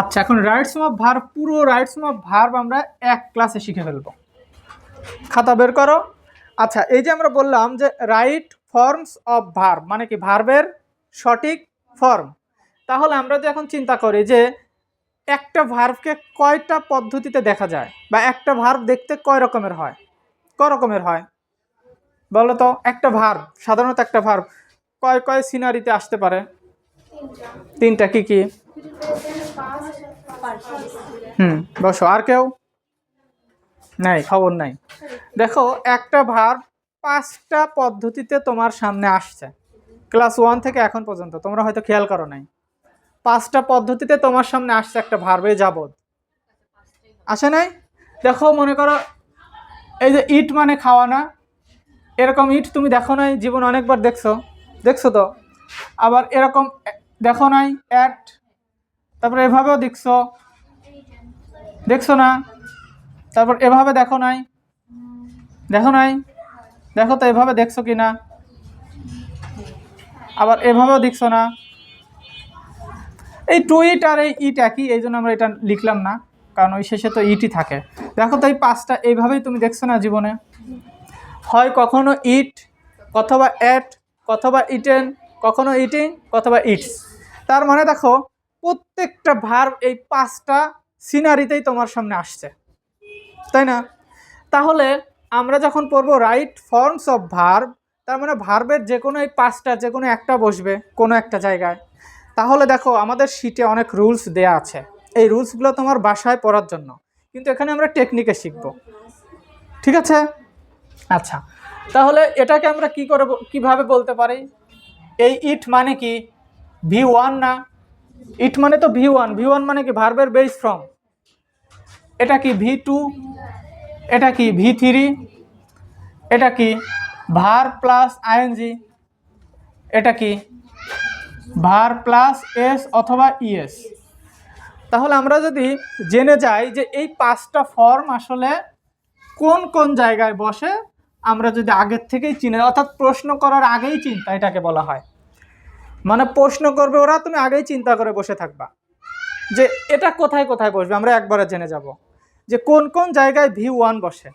আচ্ছা এখন rights of verb পুরো রাইটস অফ ভার্ব আমরা এক ক্লাসে শিখে ফেলব। খাতা বের করো। আচ্ছা এই যে আমরা বললাম যে রাইট ফর্মস অফ ভার্ব মানে কি ভার্বের সঠিক ফর্ম তাহলে আমরা যদি এখন চিন্তা করি যে একটা ভার্ভকে কয়টা পদ্ধতিতে দেখা যায়, বা একটা ভার্ভ দেখতে কয় রকমের হয়? কয় রকমের হয়? বলো তো, একটা ভার্ভ সাধারণত একটা ভার্ভ কয় কয় সিনারিতে আসতে পারে? তিনটা, কি কি? হুম, বসো, আর কেউ? নাই, খবর নাই। দেখো, একটা ভার পাঁচটা পদ্ধতিতে তোমার সামনে আসছে। ক্লাস ওয়ান থেকে এখন পর্যন্ত, তোমরা হয়তো খেয়াল করো নাই। পাঁচটা পদ্ধতিতে তোমার সামনে আসছে একটা ভার্বে যাবত আসে নাই? দেখো, মনে করো, এই যে ইট মানে খাওয়া না এরকম ইট তুমি দেখো নাই, জীবন অনেকবার দেখছ। দেখছ তো? আবার এরকম, দেখো নাই, অ্যাট তারপরে এভাবেও দেখছ। দেখছ না? তারপর এভাবে দেখো নাই? দেখো নাই? দেখো তো এভাবে দেখছ কি না? আবার এভাবেও দেখছ না? এই টু ইট আর এই ইট একই, এই জন্য আমরা এটা লিখলাম না, কারণ ওই শেষে তো ইটই থাকে। দেখো তো এই পাঁচটা, এইভাবেই তুমি দেখছ না জীবনে? হয় কখনো ইট, অথবা অ্যাট, অথবা ইটেন, কখনো ইটিং, অথবা ইটস। তার মানে দেখো প্রত্যেকটা ভার্ব এই পাঁচটা সিনারিতেই তোমার সামনে আসছে। তাই না? তাহলে আমরা যখন পড়ব রাইট ফর্মস অফ ভার্ব তার মানে ভার্বের যে কোনো এই পাঁচটা, যে কোনো একটা বসবে কোনো একটা জায়গায়। তাহলে দেখো, আমাদের শিটে অনেক রুলস দেয়া আছে। এই রুলসগুলো তোমার বাসায় পড়ার জন্য। কিন্তু এখানে আমরা টেকনিকে শিখব। ঠিক আছে? আচ্ছা তাহলে এটাকে আমরা কি করে কীভাবে বলতে পারি? এই ইট মানে কি? ভি ওয়ান না? ইট মানে তো ভি ওয়ান ভি ওয়ান মানে কি ভার্বের বেস ফ্রম এটা কি ভি টু এটা কি ভি থ্রি এটা কি ভার প্লাস আইএনজি এটা কি ভার প্লাস এস অথবা ইএস তাহলে আমরা যদি জেনে যাই যে এই পাঁচটা ফর্ম আসলে কোন কোন জায়গায় বসে, আমরা যদি আগের থেকেই চিনে, অর্থাৎ প্রশ্ন করার আগেই চিন্তা এটাকে বলা হয়। মানে প্রশ্ন করবে ওরা, তুমি আগেই চিন্তা করে বসে থাকবা। যে এটা কোথায় কোথায় বসবে? আমরা একবারে জেনে যাব। যে কোন কোন জায়গায় ভি ওয়ান বসে?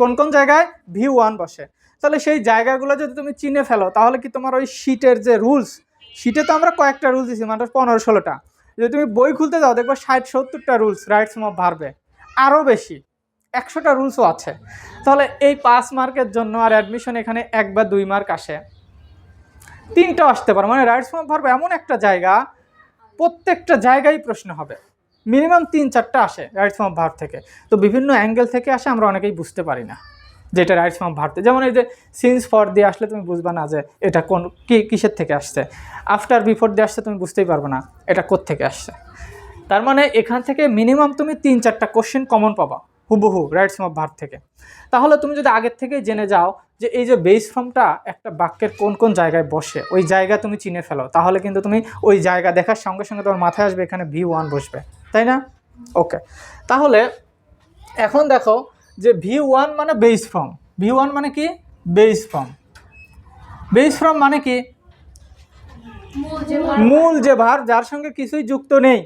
কোন কোন জায়গায় ভি ওয়ান বসে? তাহলে সেই জায়গাগুলো যদি তুমি চিনে ফেলো, তাহলে কি তোমার ওই শিটের যে রুলস, শিটে তো আমরা কয়েকটা রুলস দিচ্ছি মানে পনেরো, ষোলোটা। যদি তুমি বই খুলতে যাও, দেখবে ষাট, সত্তরটা রুলস, রাইটস অফ ভার্বে আরও বেশি, একশোটা রুলসও আছে। তাহলে এই পাঁচ মার্কের জন্য আর অ্যাডমিশন এখানে এক বা দুই মার্ক আসে। তিনটাও আসতে পারে। মানে রাইটস অফ ভার্ব এমন একটা জায়গা, প্রত্যেকটা জায়গায় প্রশ্ন হবে। মিনিমাম তিন চারটা আসে রাইটস ফর্ম ভার্ব থেকে। তো বিভিন্ন অ্যাঙ্গেল থেকে আসে আমরা অনেকেই বুঝতে পারি না যে এটা রাইটস ফর্ম ভার্ব যেমন এই যে সিন্স ফর দিয়ে আসলে তুমি বুঝবা না যে এটা কোন, কি, কিসের থেকে আসছে? আফটার বিফোর দিয়ে আসছে তুমি বুঝতেই পারবে না এটা থেকে আসছে। তার মানে এখান থেকে মিনিমাম তুমি তিন চারটা কোশ্চেন কমন পাবা। হুবহু রাইটস অফ ভার্ব থেকে। তাহলে তুমি যদি আগের থেকেই জেনে যাও যে এই যে বেস ফর্মটা একটা বাক্যের কোন কোন জায়গায় বসে, ওই জায়গা তুমি চিনে ফেলো। তাহলে কিন্তু তুমি ওই জায়গা দেখার সঙ্গে সঙ্গে তোমার মাথায় আসবে এখানে ভি ওয়ান বসবে। তাই না? ওকে তাহলে এখন দেখো যে ভি ওয়ান মানে বেস ফর্ম ভি ওয়ান মানে কি? বেস ফর্ম বেস ফর্ম মানে কি? মূল যে ভার, যার সঙ্গে কিছুই যুক্ত নেই।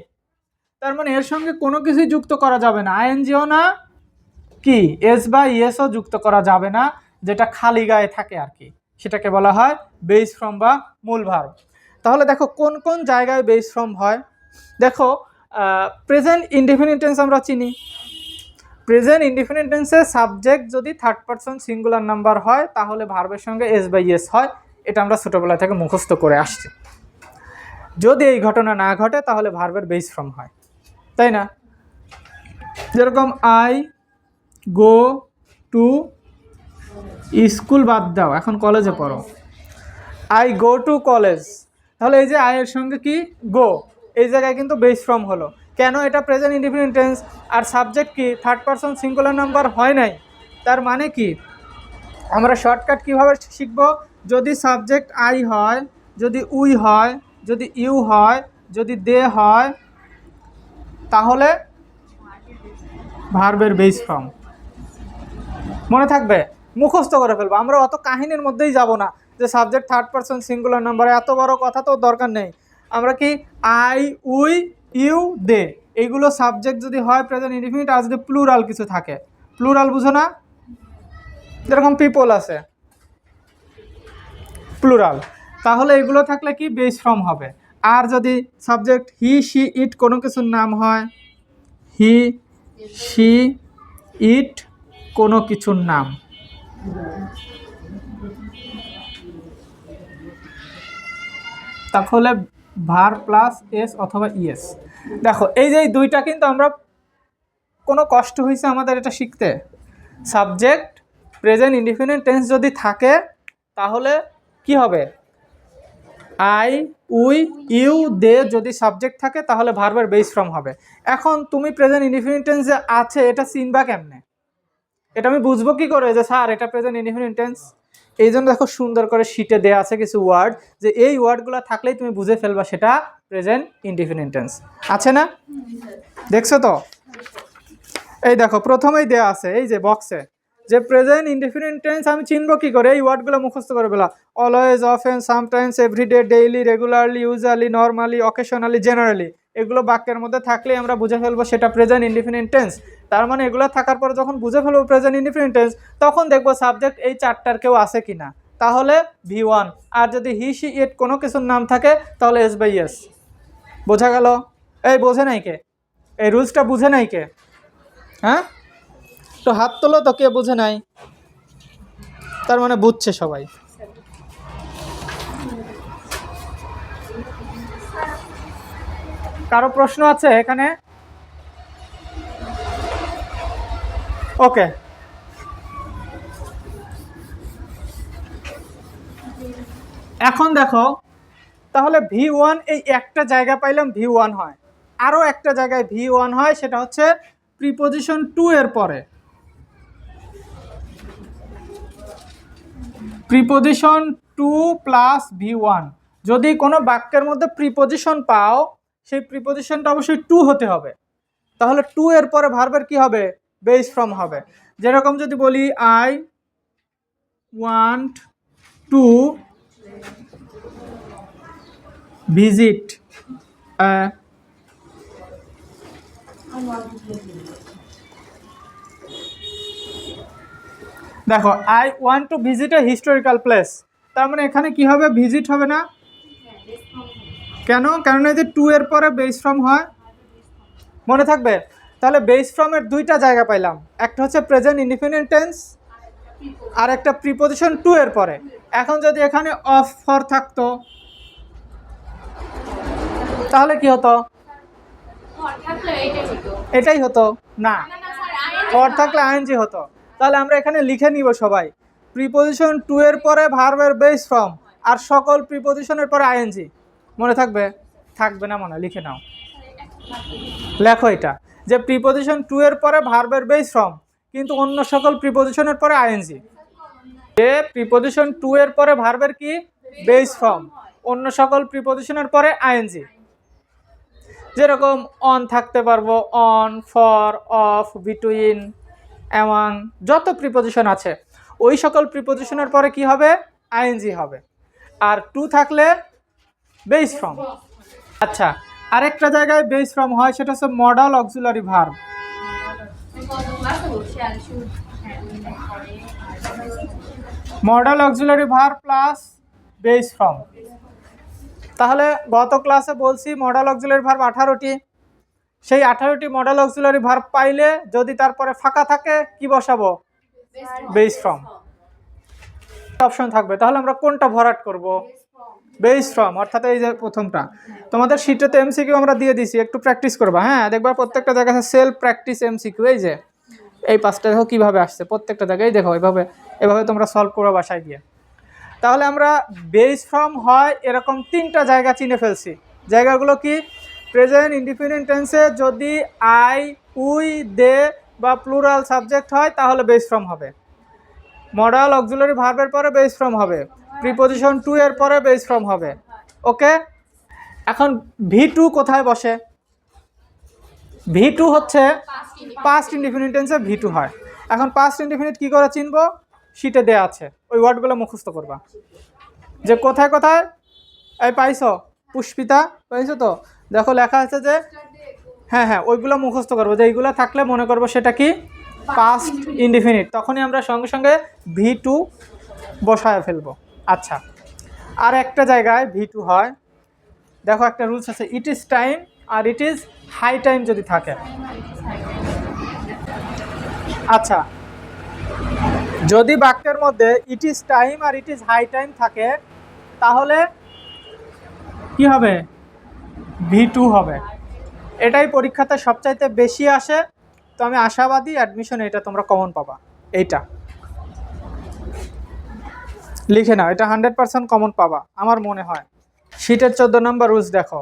তার মানে এর সঙ্গে কোনো কিছুই যুক্ত করা যাবে না। আইএনজিও না কি? এস বা ইএসও যুক্ত করা যাবে না, যেটা খালি গায়ে থাকে আর কি। সেটাকে বলা হয় বেস ফ্রম বা মূল ভার্ব তাহলে দেখো কোন কোন জায়গায় বেস ফ্রম হয়? দেখো প্রেজেন্ট ইনডিফিনিট আমরা চিনি। প্রেজেন্ট ইনডিফিনিট সাবজেক্ট যদি থার্ড পারসন সিঙ্গুলার নাম্বার হয়, তাহলে ভার্বের সঙ্গে এস বাই এস হয়, এটা আমরা ছোটোবেলা থেকে মুখস্থ করে আসছি। যদি এই ঘটনা না ঘটে, তাহলে ভার্বের বেস ফ্রম হয়। তাই না? যেরকম আই গো টু স্কুল বাদ দাও, এখন কলেজে পড়ো। I go to college. তাহলে এই যে আয়ের সঙ্গে কি? গো। এই জায়গায় কিন্তু বেস ফর্ম হলো। কেন এটা প্রেজেন্ট ইন্ডিপেন্ডেন্ট টেন্স আর সাবজেক্ট কি? থার্ড পারসন সিঙ্গুলার নাম্বার হয় নাই? তার মানে কি? আমরা শর্টকাট কীভাবে শিখব? যদি সাবজেক্ট আই হয়, যদি উই হয়, যদি ইউ হয়, যদি দে হয়, তাহলে ভার্বের বেস ফর্ম মনে থাকবে? মুখস্থ করে ফেলব। আমরা অত কাহিনীর মধ্যেই যাব না যে subject third person singular number এত বড় কথা তো দরকার নেই। আমরা কি আই উই ইউ দে এইগুলো সাবজেক্ট যদি হয় প্রেজেন্ট ইনডিফিনিট আর যদি প্লুরাল কিছু থাকে। প্লুরাল বুঝো না? যেরকম পিপল আছে। প্লুরাল তাহলে এগুলো থাকলে কি বেস ফর্ম হবে? আর যদি সাবজেক্ট হি শি ইট কোনো কিছুর নাম হয়? হি শি ইট কোনো কিছুর নাম। তাহলে ভার প্লাস এস অথবা ইএস দেখো, এই যে দুইটা কিন্তু আমরা কোনো কষ্ট হয়েছে আমাদের এটা শিখতে। সাবজেক্ট প্রেজেন্ট ইন্ডিপেন্ডেন্ট টেন্স যদি থাকে, তাহলে কি হবে? আই উই ইউ দে যদি সাবজেক্ট থাকে, তাহলে ভার্বের বেস ফর্ম হবে। এখন তুমি প্রেজেন্ট ইন্ডিপেন্ডেন্ট টেন্স যে আছে, এটা চিনবা কেমনে? এটা আমি বুঝব কি করে যে, স্যার, এটা প্রেজেন্ট ইন্ডিপেন্ডেন্ট টেন্স এই জন্য দেখো সুন্দর করে শিটে দেওয়া আছে কিছু ওয়ার্ড যে এই ওয়ার্ডগুলো থাকলেই তুমি বুঝে ফেলবা সেটা প্রেজেন্ট ইন্ডিপেন্ডেন্ট টেন্স আছে না? দেখছ তো? এই দেখো, প্রথমেই দেওয়া আছে, এই যে বক্সে যে প্রেজেন্ট ইনডিফিনিট টেন্স আমি চিনব কি করে? এই ওয়ার্ডগুলো মুখস্থ করে ফেলা always often sometimes everyday daily regularly usually normally occasionally generally এগুলো বাক্যের মধ্যে থাকলেই আমরা বুঝে ফেলব সেটা প্রেজেন্ট ইনডিফিনিট টেন্স তার মানে এগুলো থাকার পর যখন বুঝে ফেলব প্রেজেন্ট ইনডিফিনিট টেন্স তখন দেখব সাবজেক্ট এই চারটার কেউ আছে কি না তাহলে ভি ওয়ান আর যদি হি সি ইট কোনো কিছুর নাম থাকে, তাহলে এস বাই এস বোঝা গেল? এই বোঝে নাই কে? এই রুলসটা বুঝে নাই কে? হ্যাঁ? তো হাত তোলো তো, কে বোঝে নাই? তার মানে বুঝছে সবাই। কারও প্রশ্ন আছে এখানে? ওকে। এখন দেখো, তাহলে ভি ওয়ান এই একটা জায়গা পাইলাম ভি ওয়ান হয়। আরও একটা জায়গায় ভি ওয়ান হয়, সেটা হচ্ছে প্রিপোজিশন টু এর পরে। Preposition to plus V one. যদি কোনো বাক্যের মধ্যে প্রিপোজিশন পাও সেই প্রিপোজিশনটা অবশ্যই টু হতে হবে। তাহলে টু এর পরে ভার্বের কি হবে? বেস ফ্রম হবে। যেরকম যদি বলি আই ওয়ান্ট টু ভিজিট দেখো I want to visit a historical place তার মানে এখানে কি হবে? ভিজিট হবে না। কেন? কেননা এই যে টু এর পরে বেস ফ্রম হয়। মনে থাকবে? তাহলে বেস ফ্রমের দুইটা জায়গা পাইলাম। একটা হচ্ছে প্রেজেন্ট ইন্ডিপেন্ডেন্ট টেন্স আর একটা প্রিপোজিশন টু এর পরে। এখন যদি এখানে অফ ফর থাকতো তাহলে কি হতো? এটাই হতো। না। ফর থাকলে আইএনজি হতো। তাহলে আমরা এখানে লিখে নিব সবাই। প্রিপোজিশন টু এর পরে ভার্বের বেস ফর্ম আর সকল প্রিপোজিশনের পরে আইএনজি মনে থাকবে? থাকবে না মনে লিখে নাও। লেখো এটা। যে প্রিপোজিশন টু এর পরে ভার্বের বেস ফর্ম কিন্তু অন্য সকল প্রিপোজিশনের পরে আইএনজি যে প্রিপোজিশন টু এর পরে ভার্বের কি? বেস ফর্ম অন্য সকল প্রিপোজিশনের পরে আইএনজি যেরকম অন থাকতে পারব on for off between among যত প্রিপোজিশন আছে, ওই সকল প্রিপোজিশনের পরে কি হবে? আইএনজি হবে। আর টু থাকলে বেস ফর্ম আচ্ছা আরেকটা জায়গায় বেস ফর্ম হয়, সেটা হচ্ছে modal auxiliary verb modal auxiliary verb plus base form তাহলে গত ক্লাসে বলছি মডাল অক্সিলারি ভার্ব আঠারোটি। সেই আঠারোটি মডেল অক্সিলারি ভার্ব পাইলে যদি তারপরে ফাঁকা থাকে, কি বসাবো? বেস ফর্ম অপশন থাকবে। তাহলে আমরা কোনটা ভরাট করব? বেস ফর্ম অর্থাৎ এই যে প্রথমটা। তোমাদের শীটে এমসিকিউ আমরা দিয়ে দিছি, একটু প্র্যাকটিস করবা হ্যাঁ? দেখবা প্রত্যেকটা জায়গায় সেলফ প্র্যাকটিস এমসিকিউ এই যে। এই পাঁচটা দেখো কীভাবে আসছে, প্রত্যেকটা জায়গায় দেখো, এভাবে এভাবে তোমরা সলভ করো বাসায় গিয়ে। তাহলে আমরা বেস ফর্ম হয়, এরকম তিনটা জায়গা চিনে ফেলছি। জায়গাগুলো কি? প্রেজেন্ট ইন্ডিপেন্ডেন্ট টেন্সে যদি আই উই দে বা প্লুরাল সাবজেক্ট হয়, তাহলে বেস ফর্ম হবে। মডাল অক্সিলারি ভার্বের পরে বেস ফর্ম হবে। প্রিপোজিশন টু এর পরে বেস ফর্ম হবে। ওকে এখন ভি টু কোথায় বসে? ভি টু হচ্ছে পাস্ট ইন্ডিফিনিট টেন্সে ভি টু হয়। এখন পাস্ট ইন্ডিফিনিট কী করে চিনবো? শিটে দেয়া আছে। ওই ওয়ার্ডগুলো মুখস্থ করবা। যে কোথায় কোথায়? এই পাইছো? পুষ্পিতা, পাইছো তো? দেখো লেখা আছে যে হ্যাঁ হ্যাঁ ওইগুলো মুখস্থ করব। যে এইগুলো থাকলে মনে করব সেটা কি? পাস্ট ইনডিফিনিট তখনই আমরা সঙ্গে সঙ্গে ভি টু বসায় ফেলব। আচ্ছা আর একটা জায়গায় ভি টু হয়। দেখো একটা রুলস আছে ইট ইজ টাইম আর ইট ইজ হাই টাইম যদি থাকে। আচ্ছা যদি বাক্যের মধ্যে ইট ইজ টাইম আর ইট ইজ হাই টাইম থাকে, তাহলে কি হবে? ভি টু হবে। এটাই পরীক্ষাতে সবচাইতে বেশি আসে। তো আমি আশাবাদী, অ্যাডমিশন এটা তোমরা কমন পাবা। এইটা। লিখে নাও, এটা হান্ড্রেড পারসেন্ট কমন পাবা, আমার মনে হয়। শীটের চোদ্দ নম্বর রুলস দেখো।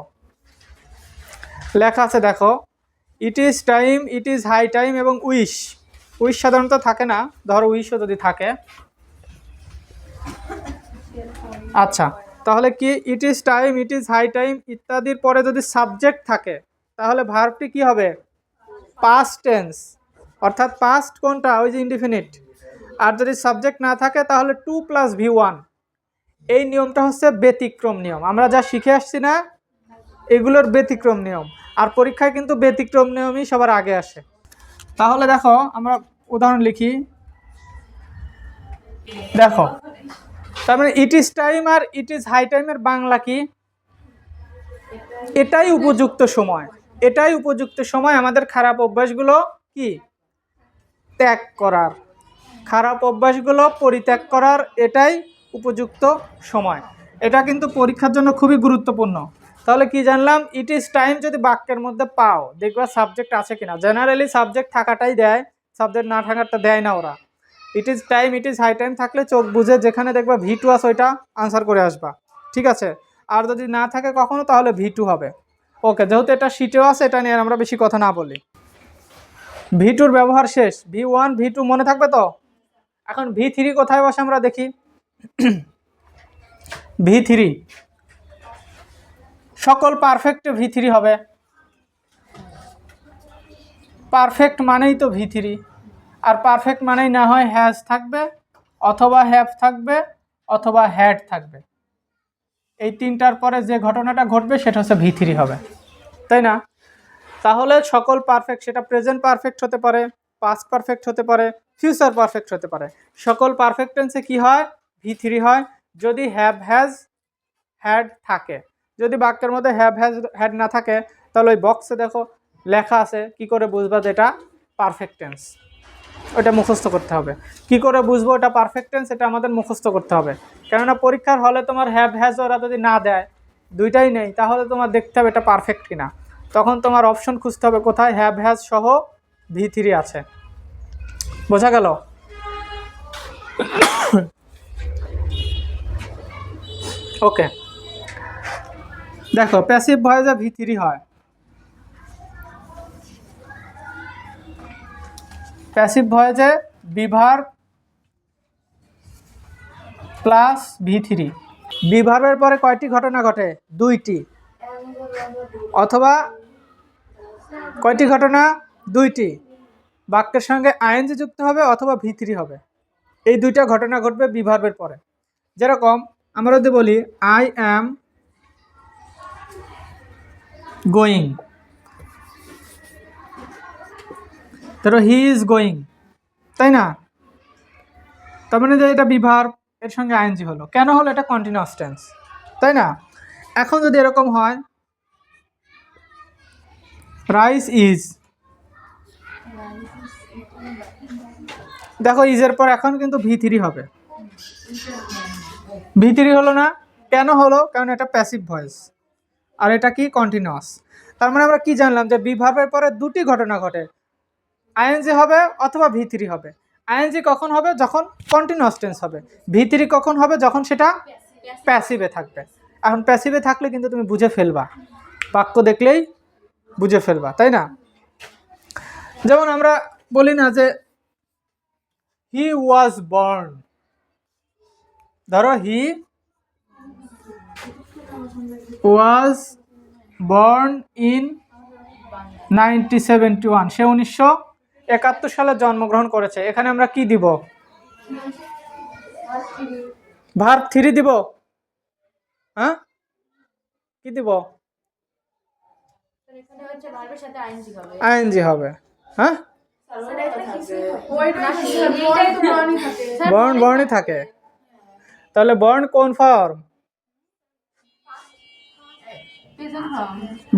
লেখা আছে দেখো it is time it is high time এবং উইশ উইশ সাধারণত থাকে না, ধরো উইশও যদি থাকে। আচ্ছা তাহলে কি it is time it is high time ইত্যাদির পরে যদি সাবজেক্ট থাকে, তাহলে ভার্বটি কি হবে? পাস্ট টেন্স অর্থাৎ পাস্ট কোনটা? ওই যে ইনডিফিনিট আর যদি সাবজেক্ট না থাকে, তাহলে টু প্লাস ভি ওয়ান এই নিয়মটা হচ্ছে ব্যতিক্রম নিয়ম। আমরা যা শিখে আসছি না, এগুলোর ব্যতিক্রম নিয়ম। আর পরীক্ষায় কিন্তু ব্যতিক্রম নিয়মই সবার আগে আসে। তাহলে দেখো, আমরা উদাহরণ লিখি। দেখো, তার মানে ইট ইজ টাইম আর ইট ইজ হাই টাইমের বাংলা কি? এটাই উপযুক্ত সময়। এটাই উপযুক্ত সময় আমাদের খারাপ অভ্যাসগুলো কি? ত্যাগ করার। খারাপ অভ্যাসগুলো পরিত্যাগ করার এটাই উপযুক্ত সময়। এটা কিন্তু পরীক্ষার জন্য খুবই গুরুত্বপূর্ণ। তাহলে কি জানলাম? ইট ইজ টাইম যদি বাক্যের মধ্যে পাও, দেখবা সাবজেক্ট আছে কিনা। জেনারেলি সাবজেক্ট থাকাটাই দেয় সাবজেক্ট না থাকাটা দেয় না ওরা। It is time it is high time থাকলে চোখ বুঝে যেখানে দেখবা ভি টু আছে ওইটা আনসার করে আসবা। ঠিক আছে? আর যদি না থাকে কখনো, তাহলে ভি টু হবে। ওকে যেহেতু এটা শিটেও আছে, এটা নিয়ে আমরা বেশি কথা না বলি। ভি টুর ব্যবহার শেষ। ভি ওয়ান ভি টু মনে থাকবে তো? এখন ভি থ্রি কোথায় বসে আমরা দেখি। V three. সকল পারফেক্ট ভি থ্রি হবে। পারফেক্ট মানেই তো ভি থ্রি। আর পারফেক্ট মানেই না হয় হ্যাজ থাকবে, অথবা হ্যাভ থাকবে, অথবা হ্যাড থাকবে। এই তিনটার পরে যে ঘটনাটা ঘটবে সেটা হচ্ছে ভি থ্রি হবে। তাই না? তাহলে সকল পারফেক্ট সেটা প্রেজেন্ট পারফেক্ট হতে পারে। পাস্ট পারফেক্ট হতে পারে ফিউচার পারফেক্ট হতে পারে। সকল পারফেক্ট টেন্সে কি হয়? ভি থ্রি হয়। যদি হ্যাভ হ্যাজ হ্যাড থাকে। যদি বাক্যের মধ্যে হ্যাভ হ্যাজ হ্যাড না থাকে, তাহলে ওই বক্সে দেখো লেখা আছে, কি করে বুঝবা যে এটা পারফেক্ট টেন্স ওটা মুখস্থ করতে হবে। কি করে বুঝব এটা পারফেক্ট টেন্স এটা আমাদের মুখস্থ করতে হবে। কেননা পরীক্ষার হলে তোমার হ্যাভ হ্যাজ ওরা যদি না দেয়, দুইটাই নেই, তাহলে তোমার দেখতে হবে এটা পারফেক্ট কিনা। তখন তোমার অপশন খুঁজতে হবে কোথায়? হ্যাভ হ্যাজ সহ ভি থ্রি আছে। বোঝা গেল? ওকে। দেখো প্যাসিভ ভয়েসে ভি থ্রি হয়। Passive ভয়েসে be verb plus V three. বিভার্বের পরে কয়টি ঘটনা ঘটে? দুইটি। অথবা কয়টি ঘটনা দুইটি। বাক্যের সঙ্গে আইএনজি যুক্ত হবে অথবা ভিত্রি হবে। এই দুইটা ঘটনা ঘটবে বিভার্বের পরে। যেরকম আমরা যদি বলি আই অ্যাম গোয়িং ধরো হি ইজ গোয়িং তাই না? তার মানে যে এটা বিভার এর সঙ্গে আইএনজি হলো। কেন হলো? এটা কন্টিনিউয়াস টেন্স তাই না? এখন যদি এরকম হয় রাইস ইজ দেখো ইজের পর এখন কিন্তু ভি থ্রি হবে। ভি থ্রি হলো না, কেন হলো? কারণ এটা প্যাসিভ ভয়েস আর এটা কি? কন্টিনিউয়াস তার মানে আমরা কি জানলাম যে বিভাবের পরে দুটি ঘটনা ঘটে। আইএনজি হবে অথবা ভি থ্রি হবে। আইএনজি কখন হবে? যখন কন্টিনিউয়াস টেন্স হবে। ভি থ্রি কখন হবে? যখন সেটা প্যাসিভে থাকবে। এখন প্যাসিভে থাকলে কিন্তু তুমি বুঝে ফেলবা। বাক্য দেখলেই বুঝে ফেলবা, তাই না? যেমন আমরা বলি না যে হি ওয়াজ বর্ন ধরো he was born in ninety seventy one সে উনিশশো একাত্তর সালে জন্মগ্রহণ করেছে। এখানে আমরা কি দিব? ভার থ্রি দিব। হ্যাঁ? কি দিব? আইএনজি হবে। হ্যাঁ? বর্ণ বর্ণই থাকে। তাহলে বর্ণ কোন ফর্ম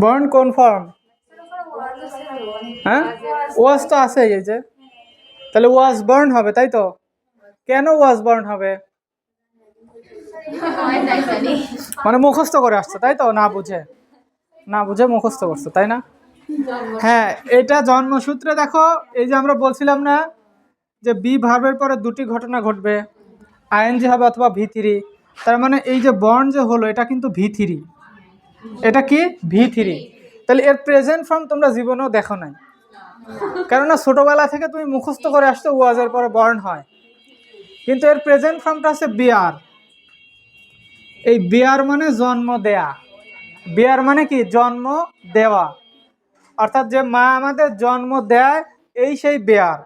বর্ণ কোন ফর্ম হ্যাঁ? ওয়াজ তো আছে এই যে। তাহলে ওয়াজ বর্ণ হবে, তাই তো? কেন ওয়াজ বর্ণ হবে? মানে মুখস্থ করে আসছে, তাই তো? না বুঝে। না বুঝে মুখস্থ করছে, তাই না? হ্যাঁ এটা জন্মসূত্রে দেখো, এই যে আমরা বলছিলাম না যে বি ভার্বের পরে দুটি ঘটনা ঘটবে আইএনজি হবে অথবা ভি থ্রি, তার মানে এই যে বর্ণ যে হলো, এটা কিন্তু ভি থ্রি। এটা কি? V three. তাহলে এর প্রেজেন্ট ফর্ম তোমরা জীবনেও দেখো নাই। কেননা ছোটবেলা থেকে তুমি মুখস্থ করে আসছো ওয়াজের পরে বর্ণ হয়। কিন্তু এর প্রেজেন্ট ফর্মটা হচ্ছে বিয়ার। এই বিয়ার মানে জন্ম দেয়া। বিয়ার মানে কি? জন্ম দেওয়া। অর্থাৎ যে মা আমাদের জন্ম দেয়, এই সেই বেয়ার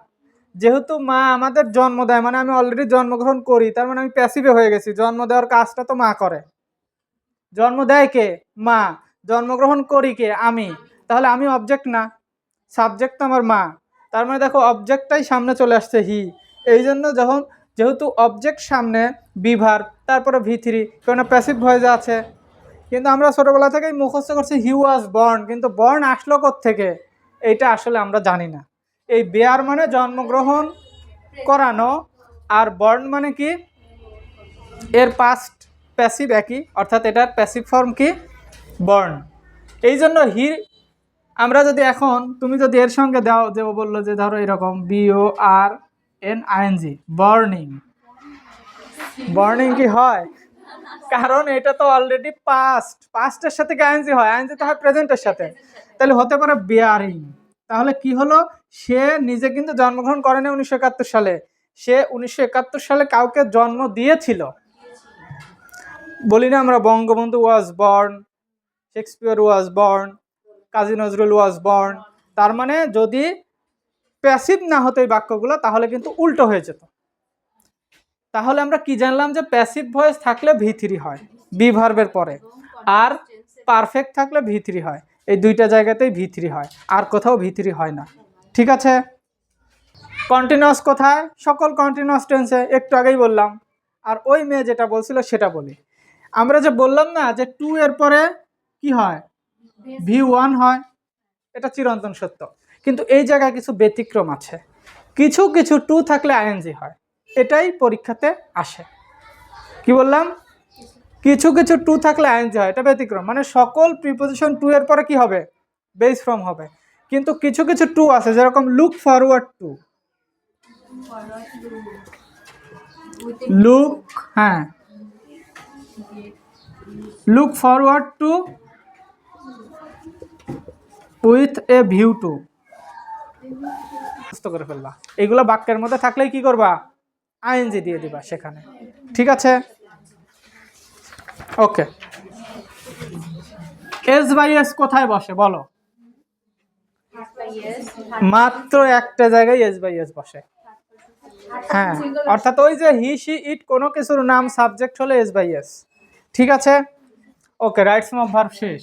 যেহেতু মা আমাদের জন্ম দেয় মানে আমি অলরেডি জন্মগ্রহণ করি, তার মানে আমি প্যাসিভে হয়ে গেছি। জন্ম দেওয়ার কাজটা তো মা করে। জন্ম দেয় কে? মা। জন্মগ্রহণ করি কে? আমি। তাহলে আমি অবজেক্ট না। সাবজেক্ট তো আমার মা। তার মানে দেখো অবজেক্টটাই সামনে চলে আসছে হি এই জন্য যখন, যেহেতু অবজেক্ট সামনে, বিভার, তারপরে ভি থ্রি কেননা প্যাসিভ ভয়েস আছে কিন্তু আমরা ছোটোবেলা থেকেই মুখস্থ করছি হি ওয়াজ বর্ন কিন্তু বর্ন আসলো থেকে এইটা আসলে আমরা জানি না। এই বেয়ার মানে জন্মগ্রহণ করানো, আর বর্ন মানে কি? এর পাস্ট প্যাসিভ একই, অর্থাৎ এটার প্যাসিভ ফর্ম কি? বর্ন এই জন্য হি আমরা যদি এখন, তুমি যদি এর সঙ্গে দাও, যে ও বলল যে ধরো এরকম B O R N ING borning borning কি হয়? কারণ এটা তো অলরেডি পাস্ট পাস্টের সাথে কি আইএনজি হয়? আইএনজি তো হয় প্রেজেন্টের সাথে। তাহলে হতে পারে বিয়ারিং তাহলে কি হলো? সে নিজে কিন্তু জন্মগ্রহণ করেনি উনিশশো একাত্তর সালে। সে উনিশশো একাত্তর সালে কাউকে জন্ম দিয়েছিল। বলি না আমরা Bangabandhu was born Shakespeare was born Kazi Nazrul was born তার মানে যদি প্যাসিভ না হতো এই বাক্যগুলো, তাহলে কিন্তু উল্টো হয়ে যেত। তাহলে আমরা কি জানলাম যে প্যাসিভ ভয়েস থাকলে ভি থ্রি হয় বি ভার্বের পরে, আর পারফেক্ট থাকলে ভি থ্রি হয়, এই দুইটা জায়গাতেই ভি থ্রি হয়, আর কোথাও ভি থ্রি হয় না, ঠিক আছে? কন্টিনিউয়াস কোথায়? সকল কন্টিনিউয়াস টেন্সে একটু আগেই বললাম, আর ওই মেয়ে যেটা বলছিল সেটা বলি। আমরা যে বললাম না যে টু এর পরে কি হয়? ভি ওয়ান হয়, এটা চিরন্তন সত্য, কিন্তু এই জায়গায় কিছু ব্যতিক্রম আছে। কিছু কিছু টু থাকলে আইএনজি হয় এটাই পরীক্ষাতে আসে। কি বললাম? কিছু কিছু টু থাকলে আইএনজি হয়, এটা ব্যতিক্রম। মানে সকল প্রিপোজিশন টু এর পরে কি হবে? বেস ফ্রম হবে। কিন্তু কিছু কিছু টু আছে, যেরকম লুক ফরওয়ার্ড টু লুক হ্যাঁ। Look forward to with a view to করে ফেলবা। এগুলো বাক্যের মধ্যে থাকলেই কি করবা? আইএনজি দিয়ে দিবা সেখানে। ঠিক আছে? ওকে। এস বাই এস কোথায় বসে বলো? মাত্র একটা জায়গায় এস বাই এস বসে। হ্যাঁ অর্থাৎ ওই যে হি সি ইট কোনো কিছুর নাম সাবজেক্ট হলে এস বাই এস। ঠিক আছে? ওকে রাইটস অফ ভার্ব শেষ।